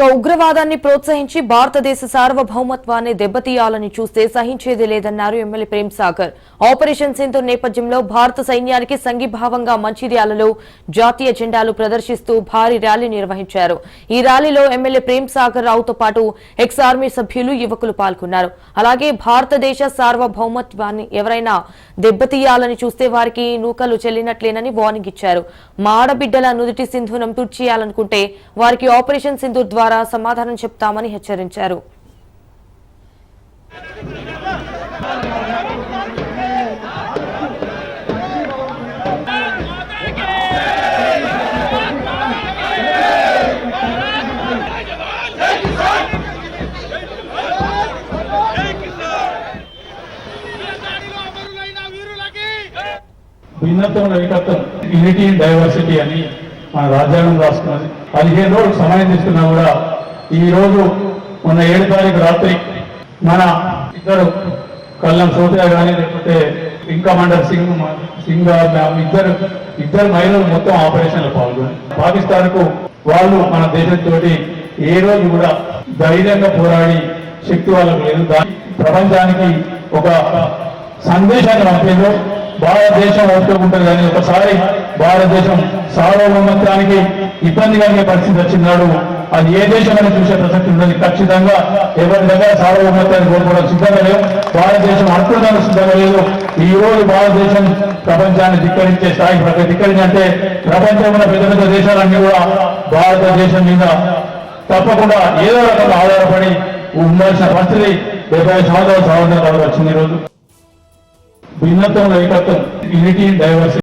ఇక ఉగ్రవాదాన్ని ప్రోత్సహించి భారతదేశ సార్వభౌమత్వాన్ని దెబ్బతీయాలని చూస్తే సహించేది లేదన్నారు ఎమ్మెల్యే ప్రేమ్ సాగర్. ఆపరేషన్ సింధు నేపథ్యంలో భారత సైన్యానికి సంఘీభావంగా మంచిర్యాలలో జాతీయ జెండాలు ప్రదర్శిస్తూ భారీ ర్యాలీ నిర్వహించారు. ఈ ర్యాలీలో ఎమ్మెల్యే ప్రేమ్ సాగర్ రావుతో పాటు ఎక్స్ ఆర్మీ సభ్యులు యువకులు పాల్గొన్నారు. అలాగే భారతదేశ సార్వభౌమత్వాన్ని ఎవరైనా దెబ్బతీయాలని చూస్తే వారికి నూకలు చెల్లినట్లేనని వార్నింగ్ ఇచ్చారు. మా ఆడబిడ్డల నుదిటి సింధూరం తుడిచేయాలనుకుంటే వారికి ఆపరేషన్ సింధు ద్వారా ద్వారా సమాధానం చెప్తామని హెచ్చరించారు. భిన్నత్వం ఏకత్వం యూనిటీ డైవర్సిటీ అని మన రాజ్యాంగం రాసుకున్నది. పదిహేను రోజులు సమయం తీసుకున్నా కూడా ఈ రోజు మొన్న ఏడు తారీఖు రాత్రి మన ఇద్దరు కల్లం సోదయ కానీ లేకపోతే ఇంకా మండల్ సింగ్ సింగ్ ఇద్దరు ఇద్దరు మహిళలు మొత్తం ఆపరేషన్లో పాల్గొని. పాకిస్తాన్కు వాళ్ళు మన దేశంతో ఏ రోజు కూడా ధైర్యంగా పోరాడి శక్తి వాళ్ళకు లేదు. దాని ప్రపంచానికి ఒక సందేశాన్ని పంపేదో భారతదేశం ఓపుకుంటుంది కానీ ఒకసారి భారతదేశం సార్వభౌమత్వానికి ఇబ్బంది కలిగే పరిస్థితి వచ్చినాడు. అది ఏ దేశమైనా చూసే ప్రసక్తి ఉండదు. ఖచ్చితంగా ఎవరి దగ్గర సార్వభౌమత్వాన్ని కోరుకోవడం సిద్ధంగా లేదు భారతదేశం అర్థంగా సిద్ధంగా లేదు. ఈ రోజు భారతదేశం ప్రపంచాన్ని ధిక్కరించే స్థాయికి ప్రతి ధిక్కరించంటే ప్రపంచంలో పెద్ద పెద్ద దేశాలన్నీ కూడా భారతదేశం మీద తప్పకుండా ఏదో రకంగా ఆధారపడి ఉండాల్సిన పరిస్థితి డెబ్బై ఐదు సంవత్సరాల స్వాతంత్రం వచ్చింది ఈరోజు భిన్నత్వంలో ఏకత్వం యూనిటీ డైవర్సిటీ